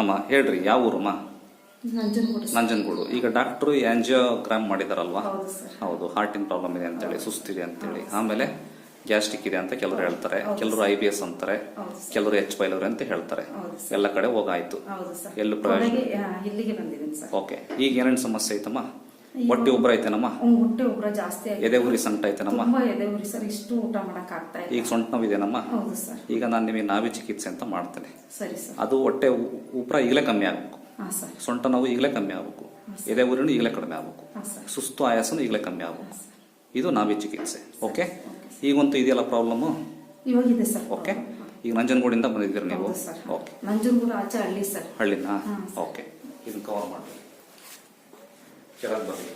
ಅಮ್ಮ ಹೇಳ್ರಿ ಯಾವ ಊರಮ್ಮ ನಂಜನಗೂಡು ಈಗ ಡಾಕ್ಟ್ರು ಆಂಜಿಯೋಗ್ರಾಮ್ ಮಾಡಿದಾರಲ್ವಾ? ಹೌದು ಹಾರ್ಟಿನ ಪ್ರಾಬ್ಲಮ್ ಇದೆ ಅಂತೇಳಿ ಸುಸ್ತಿದೆ ಅಂತೇಳಿ. ಆಮೇಲೆ ಗ್ಯಾಸ್ಟ್ರಿಕ್ ಇದೆ ಅಂತ ಕೆಲವರು ಹೇಳ್ತಾರೆ. ಕೆಲವರು ಐ ಬಿ ಎಸ್ ಅಂತಾರೆ. ಕೆಲವರು ಎಚ್ ಪೈಲರ್ ಅಂತ ಹೇಳ್ತಾರೆ. ಎಲ್ಲ ಕಡೆ ಹೋಗಾಯ್ತು. ಎಲ್ಲೂ ಪ್ರಯೋಜನ? ಓಕೆ ಈಗ ಏನೇನು ಸಮಸ್ಯೆ ಐತಮ್ಮ? ಹೊಟ್ಟೆ ಉಬ್ರ ಐತೆನಮ್ಮ? ಹೊಟ್ಟೆ ಉಬ್ರ ಜಾಸ್ತಿ ಆಗಿದೆ ಎದೆ ಉರಿ ಸಂಕಟ ಐತೆನಮ್ಮ? ತುಂಬಾ ಎದೆ ಉರಿ ಸರ್ ಇಷ್ಟು ಊಟ ಮಾಡಕ್ ಆಗ್ತಾ ಈಗ ಇಲ್ಲ ಸೊಂಟ ನೋವಿದೆನಮ್ಮ ಹೌದು ಸರ್. ಈಗ ನಾನು ನಿಮಗೆ ನಾವಿ ಚಿಕಿತ್ಸೆ ಅಂತ ಮಾಡ್ತೇನೆ. ಸರಿ ಸರ್. ಅದು ಹೊಟ್ಟೆ ಉಬ್ರ ಈಗಲೇ ಕಮ್ಮಿ ಆಗಬೇಕು. ಸರ್. ಸೊಂಟ ನೋವು ಈಗಲೇ ಕಮ್ಮಿ ಆಗಬೇಕು. ಎದೆ ಉರಿನೂ ಈಗಲೇ ಕಡಿಮೆ ಆಗಬೇಕು. ಸುಸ್ತು ಆಯಾಸನೂ ಈಗಲೇ ಕಮ್ಮಿ ಆಗಬೇಕು. ಇದು ನಾವಿ ಚಿಕಿತ್ಸೆ. ಓಕೆ? ಈಗಂತೂ ಇದೆಯಲ್ಲ ಪ್ರಾಬ್ಲಮ್ಮು ಇವಾಗಿದೆ ಸರ್ ಓಕೆ? ಈಗ ನಂಜನಗೂಡಿಂದ ಬಂದಿದ್ದೀರಿ ನೀವು? ಹೌದು ಸರ್. ಓಕೆ. ನಂಜನಗೂಡು ಆಚೆ ಹಳ್ಳಿ ಸರ್. ಹಳ್ಳಿನಾ? ಓಕೆ. ಇದನ್ನ ಕವರ್ ಮಾಡಿ ಕೆಳಗೆ ಬರಲಿ.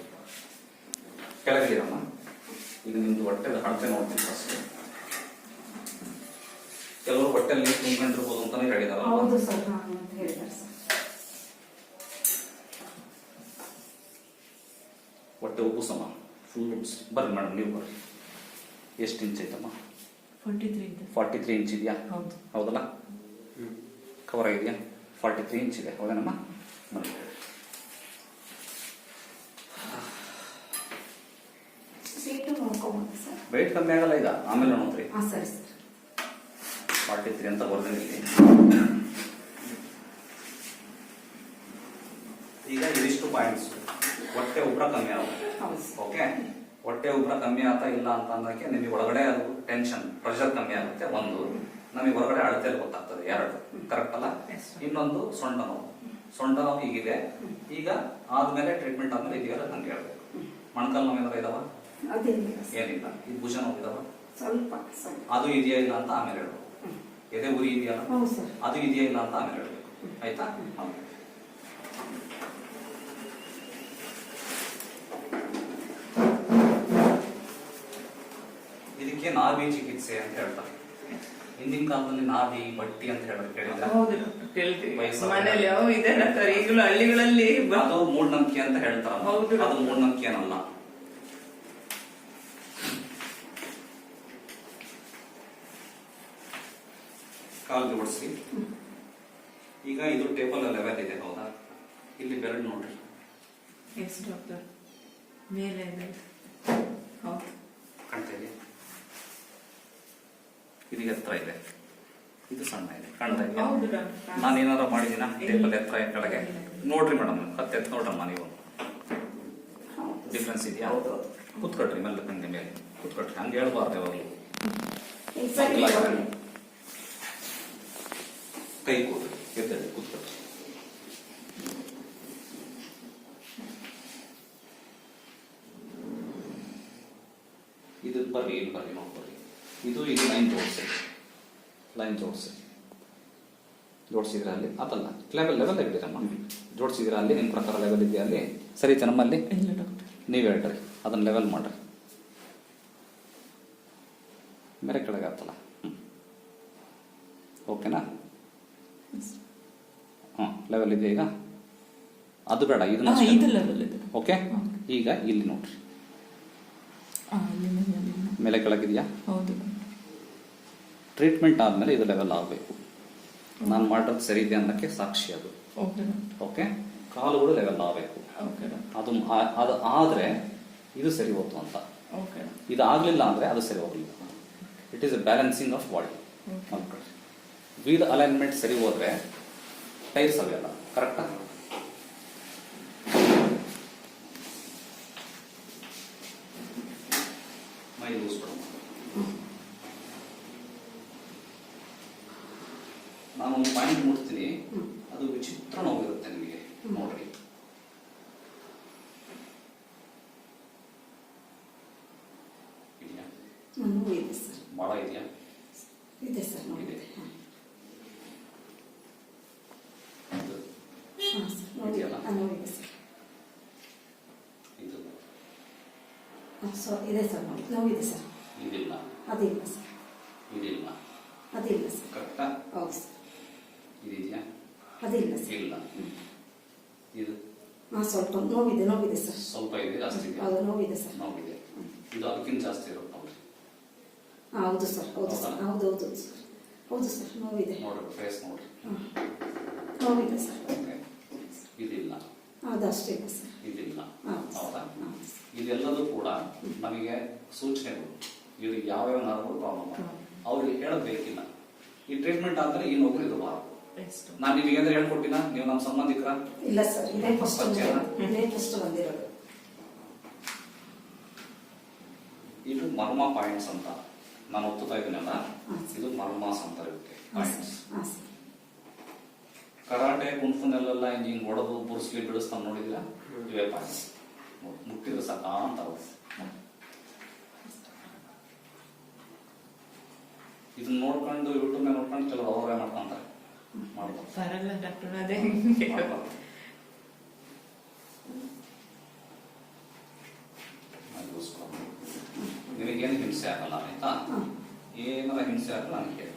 ಕೆಳಗಿರಮ್ಮ. ಇದು ನಿಮ್ದು ಹೊಟ್ಟೆದ ಹಣತೆ ನೋಡ್ತೀನಿ ಫಸ್ಟ್ ಕೆಲವರು ಹೊಟ್ಟೆ ನೀರು ತುಂಬಿಕೊಂಡಿರ್ಬೋದು ಅಂತಾನೆ ಹೇಳಿದಾರ ಹೌದು ಸರ್ ಅಂತ ಸರ್. ಹೊಟ್ಟೆ ಉಬ್ಬು ಸಮ ಫುಲ್ ಉಬ್ಬಿಸಿ ಬರ್ರಿ ಮೇಡಮ್ ನೀವು ಬರ್ರಿ. ಎಷ್ಟು ಇಂಚ್ ಐತಮ್ಮ? ತ್ರೀ ಫಾರ್ಟಿ ತ್ರೀ ಇಂಚ್ ಇದೆಯಾ? ಹೌದು. ಹೌದಲ್ಲ? ಕವರ್ ಆಗಿದೆಯಾ? ಫಾರ್ಟಿ ತ್ರೀ ಇಂಚ್ ಇದೆ. ಹೌದೇನಮ್ಮ? ಬನ್ನಿ ಸೀಟು ನೋಡ್ಕೊಂಬೋದು ಸರ್ ವೆಯ್ಟ್ ಕಮ್ಮಿ ಆಗಲ್ಲ ಈಗ ಆಮೇಲೆ ನೋಡ್ರಿ. ಹಾ ಸರಿ ಸರ್. ಫಾರ್ಟಿ ತ್ರೀ ಅಂತ ಇಲ್ಲಿ. ಈಗ ಇದಿಷ್ಟು ಪಾಯಿಂಟ್ಸ್ ಹೊಟ್ಟೆ ಉಬ್ರ ಕಮ್ಮಿ ಆಗುತ್ತೆ. ಓಕೆ ಹೊಟ್ಟೆ ಉಬ್ರ ಕಮ್ಮಿ ಆಗ್ತಾ ಇಲ್ಲ ಅಂತ ಅನ್ನೋಕ್ಕೆ ನಿಮಗೆ ಒಳಗಡೆ ಅದು ಟೆನ್ಷನ್ ಪ್ರೆಷರ್ ಕಮ್ಮಿ ಆಗುತ್ತೆ ಒಂದು. ನಮಗೆ ಹೊರಗಡೆ ಅಳತೆಯಲ್ಲಿ ಗೊತ್ತಾಗ್ತದೆ ಎರಡು. ಕರೆಕ್ಟ್ ಅಲ್ಲ? ಇನ್ನೊಂದು ಸೊಂಟ ನೋವು. ಸೊಂಟ ನೋವು ಈಗಿದೆ ಈಗ ಆದ್ಮೇಲೆ ಟ್ರೀಟ್ಮೆಂಟ್ ಆದ್ಮೇಲೆ ಇದೆಯಲ್ಲ ನಂಗೆ ಹೇಳ್ಬೇಕು. ಮೊಣಕಾಲು ನೋವು ಏನಾರ ಇದಾವ? ಅದೇನಿಲ್ಲ ಏನಿಲ್ಲ. ಈ ಭುಜ ನೋವು ಸ್ವಲ್ಪ ಸ್ವಲ್ಪ. ಅದು ಇದೆಯಾ ಇಲ್ಲ ಅಂತ ಆಮೇಲೆ ಹೇಳಬೇಕು. ಎದೆ ಉರಿ ಇದೆಯಲ್ಲ ಹೌದು ಸರ್. ಅದು ಇದೆಯಾ ಇಲ್ಲ ಅಂತ ಆಮೇಲೆ ಹೇಳಬೇಕು. ಆಯ್ತಾ? ಹೌದು. ಇದಕ್ಕೆ ನಾಭಿ ಚಿಕಿತ್ಸೆ ಅಂತ ಹೇಳ್ತಾರೆ. ಹಿಂದಿನ ಕಾಲದಲ್ಲಿ ನಾಭಿ ಬಟ್ಟಿ ಅಂತ ಹೇಳಿ ಕೇಳಿದ್ರೆ? ಹೌದು ಮನೇಲಿ ಯಾವ ಇದೆ ಡಾಕ್ಟರ್ ಈಗಲೂ ಹಳ್ಳಿಗಳಲ್ಲಿ ಬ- ಅದು ಮೂಢನಂಬಿಕೆ ಅಂತ ಹೇಳ್ತಾರೆ ಹೌದು. ಅದು ಮೂಢನಂಬಿಕೆ ಏನಲ್ಲ ಕಾಲ್ ಜೋಡಿಸಿ ಈಗ ಇದು ಟೇಬಲ್ ಲೆವೆಲ್ ಇದೆ ಹೌದಾ? ಇಲ್ಲಿ ಬೆರಳು ನೋಡ್ರಿ. ಎಸ್ ಡಾಕ್ಟರ್ ಮೇಲೆ ಇದೆ. ಹೌದು. ಕಾಣ್ತಾ ಇದೆ? ಇದೀಗ ಎತ್ತರ ಇದೆ. ಇದು ಸಣ್ಣ ಇದೆ. ಕಾಣ್ತಾ ಇದೆ ನಾನು ಏನಾರ ಮಾಡಿದೀನ ಟೇಬಲ್ ಎತ್ತರ ಕೆಳಗೆ? ನೋಡ್ರಿ ಮೇಡಮ್ ಹತ್ತು ಎತ್ತು ನೋಡ್ರಮ್ಮ ನೀವು. ಡಿಫ್ರೆನ್ಸ್ ಇದೆಯಾ? ಹೌದು. ಕೂತ್ಕೊಳ್ರಿ ಮೇಲೆ ಮೇಲೆ. ಕೂತ್ಕೊಳ್ರಿ. ಹಂಗೆ ಹೇಳ್ಬಾರ್ದು ಯಾವಾಗಲೂ. ಕೈ ಕೂತ್ರಿ ಎದ್ದೇಳಿ ಕೂತ್ಕೊಂಡು ಇದು ಬರ್ರಿ ಇಲ್ಲಿ ಬರ್ರಿ ನೋಡ್ಕೊಳ್ರಿ. ಇದು ಇದು ಲೈನ್ ಜೋಡಿಸಿ. ಲೈನ್ ಜೋಡಿಸಿ. ಜೋಡಿಸಿದ್ರೆ ಅಲ್ಲಿ ಅದಲ್ಲ. ಲೆವೆಲ್ ಲೆವೆಲ್ ಇದ್ದೀರಮ್ಮ ಜೋಡಿಸಿದ್ರೆ ಅಲ್ಲಿ ನಿಮ್ಮ ಪ್ರಕಾರ ಲೆವೆಲ್ ಇದೆಯಾ ಅಲ್ಲಿ? ಸರಿ ನಮ್ಮಲ್ಲಿ ನೀವು ಹೇಳ್ರಿ ಅದನ್ನ ಲೆವೆಲ್ ಮಾಡ್ರಿ. ಮೇರೆ ಕೆಳಗೆ ಆತಲ್ಲ. ಹ್ಞೂ ಓಕೆನಾ ಹಾಂ ಲೆವೆಲ್ ಇದೆ ಈಗ? ಅದು ಬೇಡ ಇದನ್ನ. ಇದು ಲೆವೆಲ್ ಇದೆ. ಓಕೆ ಈಗ ಇಲ್ಲಿ ನೋಡ್ರಿ. ಮೇಲೆ, ಕೆಳಗಿದೆಯಾ? ಹೌದು. ಟ್ರೀಟ್ಮೆಂಟ್ ಆದಮೇಲೆ ಇದು ಲೆವೆಲ್ ಆಗಬೇಕು. ನಾನು ಮಾಡೋದು ಸರಿ ಇದೆ ಅನ್ನೋಕ್ಕೆ ಸಾಕ್ಷಿ ಅದು. ಓಕೆ ಕಾಲುಗಳು ಲೆವೆಲ್ ಆಗಬೇಕು. ಓಕೆ ಅದು ಅದು ಆದರೆ ಇದು ಸರಿ ಹೋಯ್ತು ಅಂತ. ಓಕೆ ಇದು ಆಗಲಿಲ್ಲ ಅಂದರೆ ಅದು ಸರಿ ಹೋಗಲಿಲ್ಲ. It is a balancing of body wheel alignment ಸರಿ ಹೋದ್ರೆ ಟೈರ್ಸ್ ಅವೆಲ್ಲ ಕರೆಕ್ಟಾ ಮೈ ಬಿಡು ನಾನು ಒಂದು ಪಾಯಿಂಟ್ ಮುಟ್ತೀನಿ ಅದು ವಿಚಿತ್ರ ನೋವಿರುತ್ತೆ ನಿಮಗೆ ನೋಡ್ರಿ. ಇದೆಯಾ? ನೋವು ಇದೆ ಸರ್. ಭಾಳ ಇದೆಯಾ? ಇದೆ ಸರ್. ಇದು ಹಾ ಸರ್ ನೋವು ಇದೆಯಲ್ಲ? ನೋವು ಇದೆ. ಸರ್ ಇದು ಸೊ ಇದೆ ಸರ್ ನೋವು ನೋವು ಇದೆ ಸರ್ ಇದಿಲ್ಲ. ಅದಿಲ್ಲ ಸರ್ ಇದಿಲ್ಲ. ಅದಿಲ್ಲ ಸರ್ ಕರೆಕ್ಟಾ? ಹೌದು ಸರ್ ಇದಿದೆಯಾ? ಅದಿಲ್ಲ ಸರ್ ಇಲ್ಲ. ಇದು? ಹಾಂ ಸ್ವಲ್ಪ ನೋವಿದೆ ನೋವಿದೆ ಸರ್ ಸ್ವಲ್ಪ ಇದೆ ಜಾಸ್ತಿ ಇದೆ. ಹೌದು ನೋವಿದೆ ಸರ್ ನೋವಿದೆ. ಇದು ಅದಕ್ಕಿಂತ ಜಾಸ್ತಿ ಇರುತ್ತೆ ನೋಡ್ರಿ ಹಾಂ ಹೌದು ಸರ್ ಹೌದು ಸರ್ ಹೌದಾ? ಹೌದು ಹೌದು ಸರ್ ಹೌದು ಸರ್ ನೋವಿದೆ. ನೋಡ್ರಿ ಫೇಸ್ ನೋಡ್ರಿ. ನೋವಿದೆ ಸರ್ ಓಕೆ ಇದಿಲ್ಲ. ಅದಷ್ಟೇ ಇದೆ ಸರ್. ಇದಿಲ್ಲ. ಹೌದಾ ಇದೆಲ್ಲದೂ ಕೂಡ ನಮಗೆ ಸೂಚನೆಗಳು ಇವ್ರಿಗೆ ಯಾವ್ಯಾವ ನರಗಳು ಪ್ರಾಬ್ಲಮ್ ಅವ್ರಿಗೆ ಹೇಳಬೇಕಿಲ್ಲ. ಈ ಟ್ರೀಟ್ಮೆಂಟ್ ಆದ್ರೆ ಈ ಇದು ಇರಬಾರದು ನಾನು ನಿಮಗೆ ಅಂದ್ರೆ ಹೇಳ್ಕೊಟ್ಟಿನ? ನೀವು ನಮ್ಮ ಸಂಬಂಧಿಕರ? ಇಲ್ಲ ಸರ್ ಇದೇ ಫಸ್ಟ್ ಪರಿಚಯನಾ? ಇದೇ ಫಸ್ಟ್ ಬಂದಿರೋದು. ಇದು ಮರ್ಮ ಪಾಯಿಂಟ್ಸ್ ಅಂತ. ನಾನು ಒತ್ತುತ್ತಾ ಇದ್ದೀನಲ್ಲ? ಇದು ಮರ್ಮಾಸ್ ಅಂತ ಇರುತ್ತೆ ಪಾಯಿಂಟ್ಸ್. ಕರಾಟೆ ಕುಂಫುನಲ್ಲೆಲ್ಲ ಹಿಂಗೆ ಹೊಡೆದು ಬುರ್ಸ್ಲಿ ಬಿಡಿಸ್ತಾ ನೋಡಿದಿರ? ಇವೇ ಪಾಯಿಂಟ್ಸ್ ಮುಟ್ಟಿದ್ರೆ ಸಾಕ ಅಂತ ಅವ್ರು. ಇದನ್ನ ನೋಡ್ಕೊಂಡು ಯೂಟ್ಯೂಬ್ ನೋಡ್ಕೊಂಡು ಕೆಲವರು ಅವರೇ ಮಾಡ್ಕೊಂತಾರೆ. ನಿನಗೇನು ಹಿಂಸೆ ಆಗಲ್ಲ ಆಯ್ತಾ? ಏನಾರ ಹಿಂಸೆ ಆಗಲ್ಲ ನನಗೆ ಹೇಳಿ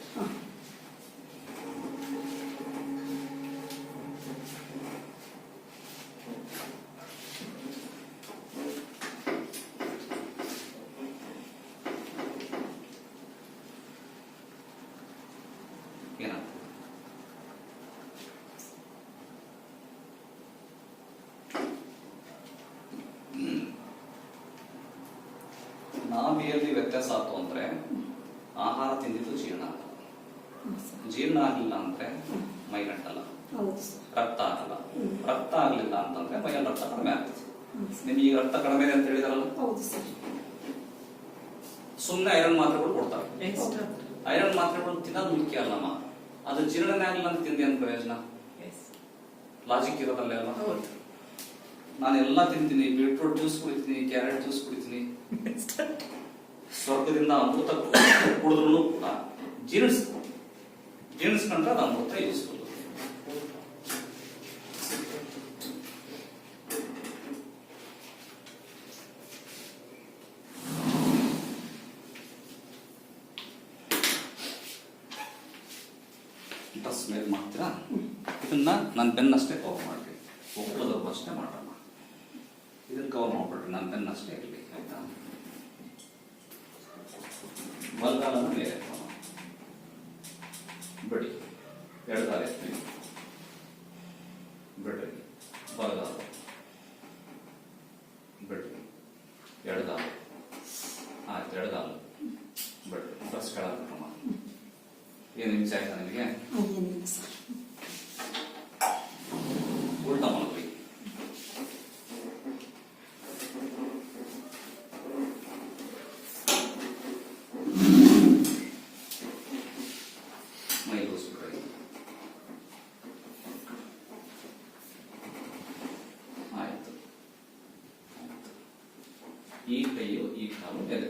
ವ್ಯತ್ಯಾಸ ಆಯ್ತು ಅಂದ್ರೆ ಆಹಾರ ತಿಂದಿದ್ದು ಜೀರ್ಣ ಜೀರ್ಣ ಆಗಲಿಲ್ಲ ಅಂದ್ರೆ ಮೈಗಂಟಲ್ಲ ಹೌದು ಸರ್. ರಕ್ತ ಆಗಲ್ಲ. ರಕ್ತ ಆಗಲಿಲ್ಲ ಅಂತಂದ್ರೆ ಮೈಯಲ್ಲಿ ರಕ್ತ ಕಡಿಮೆ ಆಗ್ತದೆ. ನಿಮ್ಗೆ ಈಗ ರಕ್ತ ಕಡಿಮೆ ಇದೆ ಅಂತ ಹೇಳಿದಾರಲ್ಲ? ಹೌದು ಸರ್. ಸುಮ್ಮನೆ ಐರನ್ ಮಾತ್ರೆಗಳು ಕೊಡ್ತಾರೆ. ಐರನ್ ಮಾತ್ರೆಗಳು ತಿನ್ನೋದು ಮುಖ್ಯ ಅಲ್ಲಮ್ಮ ಅದು ಜೀರ್ಣನೇ ಆಗಲಿಲ್ಲ ಅಂತ ತಿಂದೆ ಅಂತ ಪ್ರಯೋಜನ ಲಾಜಿಕ್ ಇರೋದಲ್ಲೇ ಅಲ್ಲ ನಾನು ಎಲ್ಲ ತಿಂತೀನಿ. ಬೀಟ್ರೂಟ್ ಜ್ಯೂಸ್ ಕುಡಿತೀನಿ ಕ್ಯಾರೆಟ್ ಜ್ಯೂಸ್ ಕುಡಿತೀನಿ. ಸ್ವರ್ಗದಿಂದ ಅಮೃತ ಕುಡಿದ್ರು ಕೂಡ ಜೀರ್ಣಿಸ್ ಜೀರ್ಣಿಸ್ಕೊಂಡ್ರೆ ಅದು ಅಮೃತ ಯೂಸ್ಫುಲ್ ಡ್ರೆಸ್ ಮೇಲೆ ಮಾಡ್ತೀರಾ ಇದನ್ನ ನನ್ನ ಬೆನ್ನಷ್ಟೇ ಕವರ್ ಮಾಡ್ರಿ ಒಕ್ಕಲದವ್ರು ಅಷ್ಟೇ ಮಾಡೋಣ ಇದನ್ನ ಕವರ್ ಮಾಡ್ಬಿಡ್ರಿ ನನ್ನ ಬೆನ್ನಷ್ಟೇ ಇರಲಿ ಆಯ್ತಾ ಬಲ್ಗಾಲನ ಮೇಲೆ ಎತ್ಕೊಳ್ಳೋಣ. ಬಿಡಿ ಎಡಗಾಲ ಎತ್ತಿ ಬಿಡ್ರಿ ಬಲಗಾಲ ಬಿಡ್ರಿ ಎಡಗಾಲ ಆಯ್ತು ಎಡಗಾಲ ಬಿಡ್ರಿ ಡ್ರೆಸ್ ಕೆಳಗೆ ಏನು ಹಿಂಸೆ ಆಯ್ತಾ ನಿಮಗೆ ಏನಿಲ್ಲ ಸರ್ ಉಲ್ಟಾ ಮಲಗ್ರಿ ಮೈ ಲೂಸ್ಬಿಡ್ರಿ ಆಯ್ತು ಆಯ್ತು. ಈ ಕೈಯು ಎಲೆ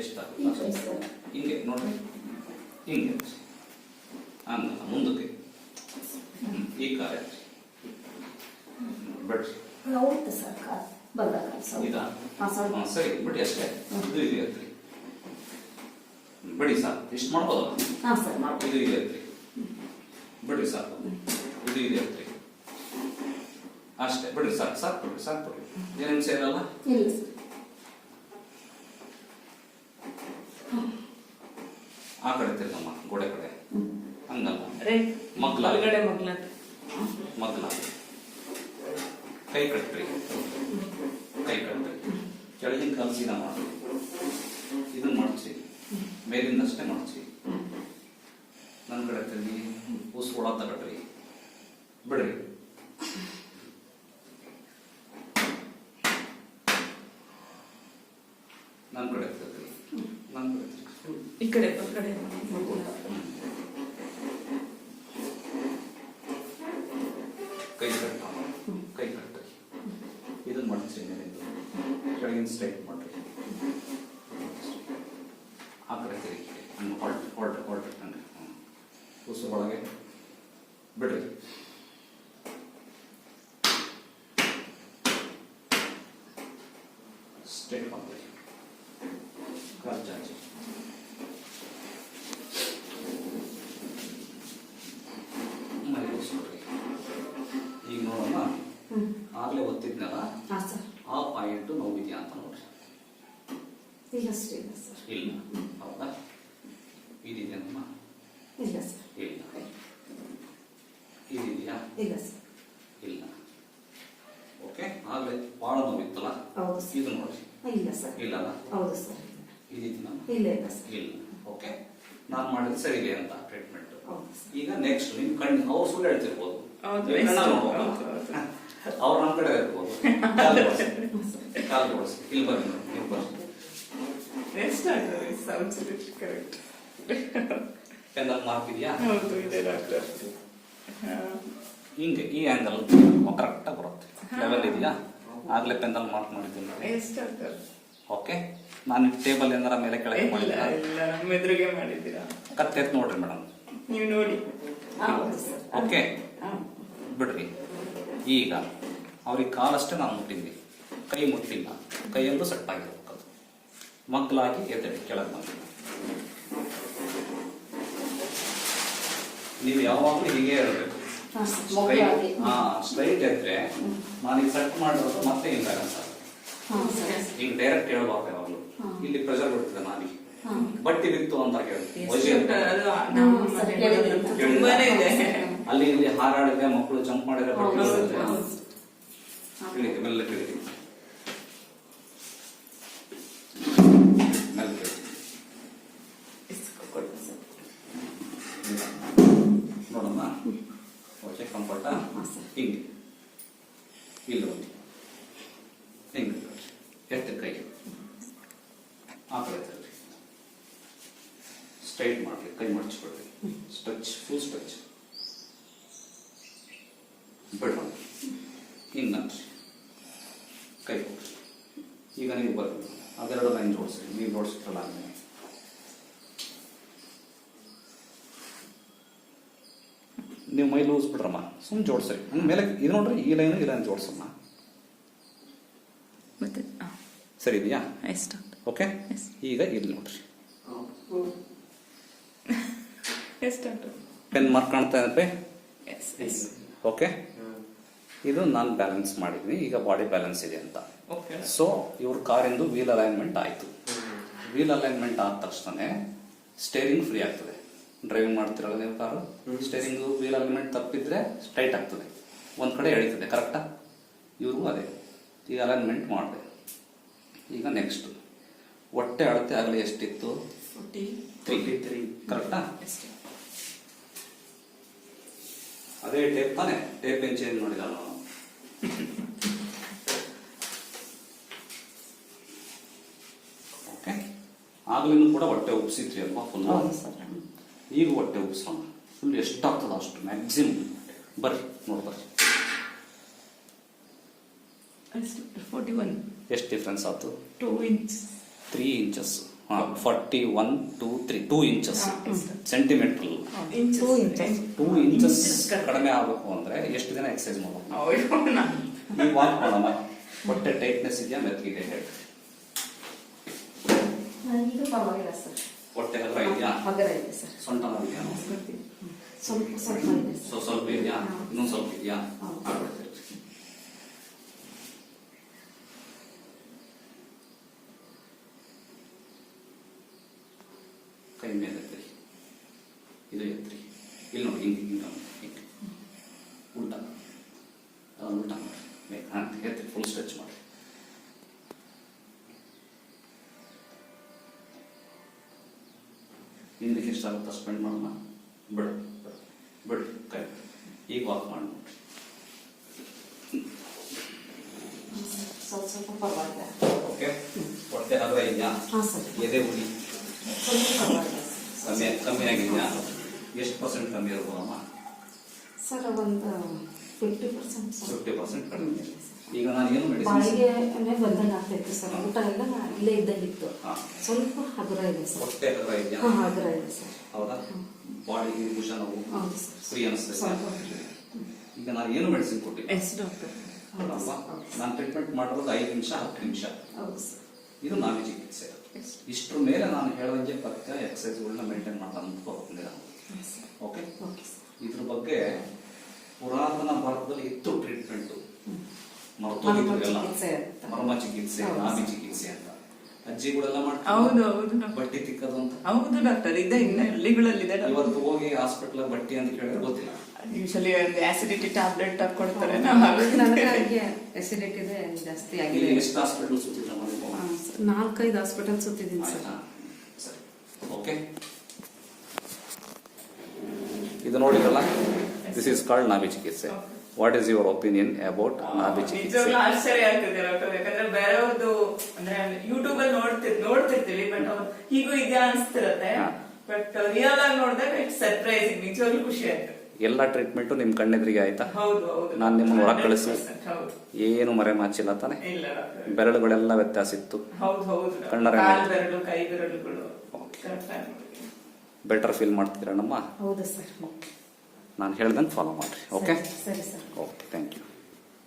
ಎಷ್ಟಾಗುತ್ತೆ ಹಿಂಗೆ ನೋಡ್ರಿ. ಹಿಂಗೆ. ಆಮೇಲೆ ಮುಂದಕ್ಕೆ. ಈ ಕಾರ್ಯ. ಬಿಡ್ರಿ ಸರ್. ಬಿಡಿ ಅಷ್ಟೇ. ಇದು ಇದೆ ಐತ್ರಿ ಬಿಡಿ ಸಾಕು. ಇಷ್ಟು ಮಾಡ್ಬೋದಲ್ಲ? ಇದು ಇದೆ ಐತ್ರಿ ಬಿಡ್ರಿ ಸಾಕು. ಇದು ಇದೆ ಐತ್ರಿ ಅಷ್ಟೇ. ಬಿಡ್ರಿ ಸಾಕು. ಸಾಕು ಬಿಡ್ರಿ ಸಾಕು ಬಿಡ್ರಿ ಏನೇನು ಹಿಂಸೆ ಇರಲ್ಲ ಇಲ್ಲ ಸರ್ ಆ ಕಡೆ ತಿರ್ಗಮ್ಮ ಗೋಡೆ ಕಡೆ. ಹಂಗಲ್ಲ ಮಗ್ಲ. ಒಳಗಡೆ ಮಗ್ಲ ಮಗ್ಲ. ಕೈ ಕಟ್ರಿ. ಕೈ ಕಟ್ರಿ. ಕೆಳಗಿನ ಕಾಲು ಸೀದಾ ಮಾಡಿ ಇದನ್ನ ಮಾಡ್ಸಿ. ಮೇಲಿಂದಷ್ಟೇ ಮಾಡ್ಸಿ. ನನ್ನ ಕಡೆ ತಿರುಗಿ ಉಸ್ ಕೊಡ ತಗಟ್ರಿ ಬಿಡ್ರಿ ನನ್ನ ಕಡೆ ತಿರುಗಿ ನನ್ನ ಕಡೆ ತಿರುಗಿ ಈ ಕಡೆ ಒಳಗಡೆ ಕೈ ಕಟ್ಟ ಕೈ ಕಟ್ಟಿ ಇದನ್ನ ಮಡಚಿ ಮೇಲಿಂದ ಕೆಳಗಿನ ಸ್ಟ್ರೈಟ್ ಮಾಡ್ರಿ ಆ ಕಡೆ ತಿರುಗಿ ಹಂಗೆ ಹೊಲ್ಟ್ ಹೊಲ್ಟ್ ಹೊಲ್ಟ್ ಹಂಗೆ ಒಳಗೆ ಬಿಡ್ರಿ. ಸ್ಟೇಟ್ ಮಾಡಿ ಖರ್ಚಾಚಿ ಚಾಚಿ ಈಗ ನೋಡೋಣ. ಆಗ್ಲೇ ಒತ್ತಿದ್ನಲ್ಲ? ಆ ಪಾಯಿಂಟ್ ನೋವಿದ್ಯಾ ಅಂತ ನೋಡ್ರಿ. ಇಲ್ಲ ಹೌದಾ? ಇದಿದೆಯಮ್ಮ ಇಲ್ಲ ಸರ್. ಇಲ್ಲ. ಇಲ್ಲ. ಸರ್ ಇಲ್ಲ ಓಕೆ ಆಗಲೇ ಭಾಳ ನೋವಿತ್ತಲ್ಲ ಹೌದು ಸರ್. ಇದು ನೋಡಿ. ಇಲ್ಲ ಸರ್. ಇಲ್ಲಲ್ಲ? ಹೌದು ಸರ್. ಇದಿತ್ತು ಇಲ್ಲ ಇಲ್ಲ ಸರ್. ಇಲ್ಲ. ಓಕೆ ನಾನು ಮಾಡಿದ್ರೆ ಸರಿ ಇದೆ ಅಂತ ಟ್ರೀಟ್ಮೆಂಟ್ ಈಗ ನೆಕ್ಸ್ಟ್ ನಿಮ್ ಕಣ್ಣು ಅವ್ರು ಸುಳ್ಳು ಹೇಳ್ತಿರ್ಬೋದು. ಅವ್ರು ನಮ್ಮ ಕಡೆ ಇರ್ಬೋದು ಕಾಲ್ ಕೊಡಿಸಿ. ಇಲ್ಲಿ ಬರ್ರಿ ನೋಡಿ, ನೀವು ಬರ್ರಿ ನೆಕ್ಸ್ಟ್ ಸೌಂಡ್ಸ್ ಕರೆಕ್ಟ್ ಪೆನ್ನಲ್ಲಿ ಮಾರ್ಕ್ ಇದೆಯಾ? ಹೌದು ಇದೆ ಡಾಕ್ಟರ್ ಹಿಂಗೆ ಈ ಆ್ಯಂಗಲ್ ಕರೆಕ್ಟಾಗಿ ಬರುತ್ತೆ. ಲೆವೆಲ್ ಇದೆಯಾ? ಆಗಲೇ ಪೆನ್ನಲ್ಲಿ ಮಾರ್ಕ್ ಮಾಡಿದ್ದೀನಿ ಓಕೆ ನಾನು ಟೇಬಲ್ ಏನಾರ ಮೇಲೆ ಕೆಳಗೆ ಎದುರಿಗೆ ಮಾಡಿದ್ದೀರಾ? ಕತ್ತೆತ್ ನೋಡ್ರಿ ಮೇಡಮ್ ನೀವು ನೋಡಿ. ಓಕೆ ಬಿಡ್ರಿ. ಈಗ ಅವ್ರಿಗೆ ಕಾಲಷ್ಟೇ ನಾನು ಮುಟ್ಟಿದ್ವಿ. ಕೈ ಮುಟ್ಟಿಲ್ಲ. ಕೈಯಲ್ಲೂ ಸೆಟ್ ಆಗಿರ್ಬೇಕು. ಅದು ಮಗ್ಲಾಗಿ ಎದ್ದೇಳಿ ಕೆಳಗೆ ಬಂದ. ನೀವು ಯಾವಾಗಲೂ ಹೀಗೆ ಇರಬೇಕು. ಹಾಂ ಸರ್ ಸ್ಟ್ರೈಟ್ ಮಗುವಾಗಿ ಹಾ ಸ್ಟ್ರೈಟ್ ಎದ್ರೆ ನಾನೀಗ ಸೆಟ್ ಮಾಡಿರೋದು ಮತ್ತೆ ಹಿಂಗಾಗಲ್ಲ ಹಾಂ ಸರ್ ಈಗ ಡೈರೆಕ್ಟ್ ಹೇಳ್ಬಾರ್ದು ಯಾವಾಗಲೂ. ಇಲ್ಲಿ ಪ್ರೆಷರ್ ಬಿಡ್ತದೆ ನಾಲಿಗೆ ಹಾಂ. ಬಟ್ಟಿ ಬಿತ್ತು ಅಂತ ಅಲ್ಲಿ ಇಲ್ಲಿ ಹಾರಾಡಿದ್ರೆ ಮಕ್ಕಳು ಜಂಪ್ ಮಾಡಿದ್ರೆ ಬಟ್ಟಿ ಹೌದು, ಬರುತ್ತೆ. ಹೌದು. ತಿಳಿದಿ ಮೆಲ್ಲ ತಿಳಿದಿ ಮೆಲ್ಲ ತಿಳಿದಿ ಇಸ್ಕೊ ಕೊಡು ಸರ್. ನೋಡಮ್ಮ ಓಕೆ ಕಂಫರ್ಟಾ ಹಾಂ, ಸರ್. ಹಿಂಗೆ ಇಲ್ಲಿ ಒಂದು ಹಿಂಗೆ ಎತ್ತ ಕೈ ಆ ಕಡೆ ತರ್ರಿ ಸ್ಟ್ರೈಟ್ ಮಾಡ್ರಿ ಕೈ ಮಡಚ್ಕೊಳ್ರಿ ಸ್ಟ್ರೆಚ್ ಫುಲ್ ಸ್ಟ್ರೆಚ್ ಬಿಡ ಹಿಂಗನ್ರಿ ಕೈ ಕೊಡ್ರಿ ಈಗ ನೀವು ಬರ್ತೀವಿ ಅದೆರಡು ಲೈನ್ ಜೋಡಿಸಿ ನೀವು ಜೋಡಿಸಿದ್ರಲ್ಲ ಹಂಗೆ. ನೀವು ಮೈ ಲೂಸ್ ಬಿಡ್ರಮ್ಮ ಸುಮ್ಮನೆ ಜೋಡಿಸ್ರಿ. ಹಂಗೆ ಮೇಲೆ ಇದು ನೋಡ್ರಿ ಈ ಲೈನು ಈ ಲೈನ್ ಜೋಡಿಸಮ್ಮ. ಸರಿ ಇದೆಯಾ? Yes okay. ಈಗ ಇಲ್ಲಿ ನೋಡ್ರಿ. ಪೆನ್ ಮಾರ್ಕ್ ಕಾಣ್ತಾ ಇದೆ ಎಸ್. ಓಕೆ? ಇದು ನಾನು ಬ್ಯಾಲೆನ್ಸ್ ಮಾಡಿದ್ದೀನಿ. ಈಗ ಬಾಡಿ ಬ್ಯಾಲೆನ್ಸ್ ಇದೆ ಅಂತ. ಸೊ ಇವ್ರ ಕಾರಿಂದು ವೀಲ್ ಅಲೈನ್ಮೆಂಟ್ ಆಯಿತು. ವೀಲ್ ಅಲೈನ್ಮೆಂಟ್ ಆದ ತಕ್ಷಣ ಸ್ಟೇರಿಂಗ್ ಫ್ರೀ ಆಗ್ತದೆ. ಡ್ರೈವಿಂಗ್ ಮಾಡ್ತಿರಲ್ಲ ನೀವು ಕಾರು? ಸ್ಟೇರಿಂಗ್ ವೀಲ್ ಅಲೈನ್ಮೆಂಟ್ ತಪ್ಪಿದ್ರೆ ಸ್ಟ್ರೈಟ್ ಆಗ್ತದೆ. ಒಂದು ಕಡೆ ಎಳಿತದೆ ಕರೆಕ್ಟಾ ಇವ್ರಿಗೂ ಅದೇ. ಈಗ ಅಲೈನ್ಮೆಂಟ್ ಮಾಡಿದೆ. ಈಗ ನೆಕ್ಸ್ಟ್ ಹೊಟ್ಟೆ ಅಳತೆ ಆಗಲಿ ಎಷ್ಟಿತ್ತು? ತ್ರೀ ಕರೆಕ್ಟಾ ಅದೇ ಟೇಪ್ ತಾನೆ? ಟೇಪ್ ಏನ್ ಚೇಂಜ್ ಮಾಡಿಲ್ಲ ಓಕೆ ಆಗಲೂ ಕೂಡ ಹೊಟ್ಟೆ ಉಪ್ಸಿದ್ರಿ ಅಲ್ವಾ? ಫುಲ್ ಈಗ ಹೊಟ್ಟೆ ಉಪ್ಸೋಣ ಫುಲ್ ಎಷ್ಟಾಗ್ತದ ಅಷ್ಟು? ಮ್ಯಾಕ್ಸಿಮಮ್ ಬರ್ರಿ ನೋಡಿ ಬರ್ರಿ ಎಸ್ ಫೋರ್ಟಿ ಒನ್ ಎಷ್ಟು ಡಿಫ್ರೆನ್ಸ್ ಆಯ್ತು ಟೂ ಇಂಚ್ ತ್ರೀ ಇಂಚಸ್ ಹಾಂ forty one two three two inches centimetre. Two inches ಕಡಿಮೆ ಆಗಬೇಕು ಅಂದ್ರೆ ಎಷ್ಟು ದಿನ ಎಕ್ಸೈಸ್ ಮಾಡಬೇಕು? ನೀವು ವಾಕ್ ಮಾಡೋಣ. ಹೊಟ್ಟೆ ಟೈಟ್ನೆಸ್ ಇದೆಯಾ? ಮೆತ್ತಗಿದೆ ಈಗ ಪರವಾಗಿಲ್ಲ ಸರ್. ಹೊಟ್ಟೆ ಹತ್ರ ಇದೆಯಾ? ಹಗರ ಇದೆ ಸರ್. ಸೊಂಟ ಇದೆಯಾ? ಸ್ವಲ್ಪ ಸ್ವಲ್ಪ ಇದೆ ಸೊ ಸ್ವಲ್ಪ ಇದೆಯಾ? ಇನ್ನೊಂದು ಸ್ವಲ್ಪ ಇದೆಯಾ ಹೌದು. ಆಗ್ಬಿಡ್ತೀರಿ ಕೈ ಮೇಲೆ ಎತ್ತಿರಿ ಇದು ಎತ್ತಿರಿ ಇಲ್ಲಿ ನೋಡಿ ಹಿಂಗೆ ಹಿಂಗೆ ಹಿಂಗೆ ಉಲ್ಟಾ ಅದನ್ನು ಉಲ್ಟಾ ಮಾಡಿ ಬೇಕು ಹಾಂ ಎತ್ತಿರಿ ಫುಲ್ ಸ್ಟ್ರೆಚ್ ಮಾಡಿ ಹಿಂದಕ್ಕೆ ಎಷ್ಟಾಗುತ್ತೆ ಸ್ಪೆಂಡ್ ಮಾಡೋಣ ಬಿಡು ಬಿಡು. ಕೈ. ಈಗ ವಾಕ್ ಮಾಡಿಬಿಟ್ರಿ ಸ್ವಲ್ಪ ಸ್ವಲ್ಪ ಪರವಾಗಿಲ್ಲ. ಓಕೆ ಹೊಟ್ಟೆ ಇದೆಯಾ? ಎದೆ ಉಳಿ ಕಮ್ಮಿ ಕಮ್ಮಿ ಆಗಿದೆಯಾ? ಎಷ್ಟು ಪರ್ಸೆಂಟ್ ಕಮ್ಮಿ ಇರ್ಬೋದಮ್ಮ? ಸರ್ ಒಂದು ಫಿಫ್ಟಿ ಪರ್ಸೆಂಟ್ ಫಿಫ್ಟಿ ಪರ್ಸೆಂಟ್ ಕಡಿಮೆ. ಈಗ ನಾನು ಏನು ಮೆಡಿಸಿನ್ ಬಾಯಿಗೆ ಬಂದಂಗೆ ಆಗ್ತೈತೆ ಸರ್. ಊಟ ಎಲ್ಲ ಇಲ್ಲೇ ಇದ್ದಂಗಿತ್ತು ಸ್ವಲ್ಪ ಹಗುರ ಇದೆ ಸರ್. ಹೊಟ್ಟೆ ಹಗ್ರ ಇದೆಯಾ? ಹಾಂ ಹಗುರ ಇದೆ ಸರ್. ಹೌದಾ? ಬಾಡಿಗೆ ಭುಷ ನೋವು ಹೌದು ಸರ್. ಫ್ರೀ ಅನಿಸ್ತದೆ ಈಗ ನಾನು ಏನು ಮೆಡಿಸಿನ್ ಕೊಟ್ಟೆ ಎಸ್ ಡಾಕ್ಟರ್. ನಾನು ಟ್ರೀಟ್ಮೆಂಟ್ ಮಾಡಿರೋದು ಐದು ನಿಮಿಷ ಹತ್ತು ನಿಮಿಷ. ಹೌದು ಸರ್. ಇದು ನಾವಿ ಚಿಕಿತ್ಸೆ. ಇಷ್ಟರ ಮೇಲೆ ನಾನು ಹೇಳಿದಂಗೆ ಪಥ್ಯ ಎಕ್ಸಸೈಸ್ಗಳನ್ನ ಮೇಂಟೈನ್ ಮಾಡ್ತಾನೆ ಹೋಗ್ತೀನಿ ಓಕೆ ಇದ್ರ ಬಗ್ಗೆ ಪುರಾತನ ಭಾರತದಲ್ಲಿ ಇತ್ತು ಟ್ರೀಟ್ಮೆಂಟ್ ಮರ್ಮ ಚಿಕಿತ್ಸೆ ಅಂತ. ಮರ್ಮ ಚಿಕಿತ್ಸೆ ನಾಭಿ ಚಿಕಿತ್ಸೆ ಅಂತ. ಅಜ್ಜಿಗಳೆಲ್ಲ ಮಾಡ್ತಾರೆ. ಹೌದು ಹೌದು ಡಾಕ್ಟರ್. ಬಟ್ಟೆ ತಿಕ್ಕದು ಅಂತ. ಹೌದು ಡಾಕ್ಟರ್ ಇದೆ ಇನ್ನ ಹಳ್ಳಿಗಳಲ್ಲಿದೆ ಡಾಕ್ಟರ್. ಇವತ್ತು ಹೋಗಿ ಹಾಸ್ಪಿಟಲ್ ಬಟ್ಟಿ ಅಂತ ಕೇಳಿದ್ರೆ ಗೊತ್ತಿಲ್ಲ. ಯೂಶಲಿ ಒಂದು ಆಸಿಡಿಟಿ ಟ್ಯಾಬ್ಲೆಟ್ ಕೊಡ್ತಾರೆ. ನನಗೆ acidity ಇದೆ ಜಾಸ್ತಿ ಇಲ್ಲಿ ಆಗಿದೆ ಎಷ್ಟು ಹಾಸ್ಪಿಟಲ್ ಸರ್. ನಾಲ್ಕೈದು ಹಾಸ್ಪಿಟಲ್ ಸುತ್ತಿದ್ದೀನಿ ಸರ್ ಆಯ್ತಾ? ಸರಿ. ಓಕೆ. ಇದು ನೋಡಿರಲ್ಲ ದಿಸ್ ಇಸ್ ಕಾಲ್ಡ್ ನಾಭಿ ಚಿಕಿತ್ಸೆ. What is your opinion about ನಾಭಿ ಚಿಕಿತ್ಸೆ ನಿಜವಾಗ್ಲೂ ಆಶ್ಚರ್ಯ ಆಗ್ತದೆ ಡಾಕ್ಟರ್ ಯಾಕಂದ್ರೆ ಬೇರೆಯವ್ರದ್ದು ಅಂದ್ರೆ ಯೂಟ್ಯೂಬ್ ಅಲ್ಲಿ ನೋಡ್ತಿರ್ ನೋಡ್ತಿರ್ತೀವಿ ಬಟ್ ಅವ್ರು ಹೀಗೂ ಇದೆ ಅನ್ಸ್ತಿರತ್ತೆ. ಹಾ. ಬಟ್ ರಿಯಲ್ ಆಗಿ ನೋಡಿದಾಗ ಇಟ್ಸ್ ಸರ್ಪ್ರೈಸಿಂಗ್ ನಿಜವಾಗ್ಲೂ ಖುಷಿ ಆಯ್ತು. ಎಲ್ಲ ಟ್ರೀಟ್ಮೆಂಟು ನಿಮ್ಮ ಕಣ್ಣೆದ್ರಿಗೆ ಆಯ್ತಾ? ಹೌದು ಹೌದು. ನಾನ್ ನಿಮ್ಮನ್ನ ಹೊರಗ್ ಕಳಿಸಿ? 100% ಹೌದು. ಏನು ಮರೆ ಮಾಚಿಲ್ಲ ತಾನೆ? ಇಲ್ಲ ಡಾಕ್ಟರ್. ಬೆರಳುಗಳೆಲ್ಲ ವ್ಯತ್ಯಾಸ ಇತ್ತು. ಹೌದು ಹೌದು ಕಣ್ಣರ ಕಾಲ್ ಬೆರಳು ಕೈ ಬೆರಳುಗಳು correct ಆಗಿ ನೋಡಿದ್ದೀನಿ. ಬೆಟರ್ ಫೀಲ್ ಮಾಡ್ತಿದ್ದೀರಾ ನಮ್ಮ ಹೌದು ಸರ್. ನಾನು ಹೇಳ್ದಂಗೆ ಫಾಲೋ ಮಾಡಿರಿ ಓಕೆ ಸರಿ ಸರ್ ಓಕೆ ಥ್ಯಾಂಕ್ ಯು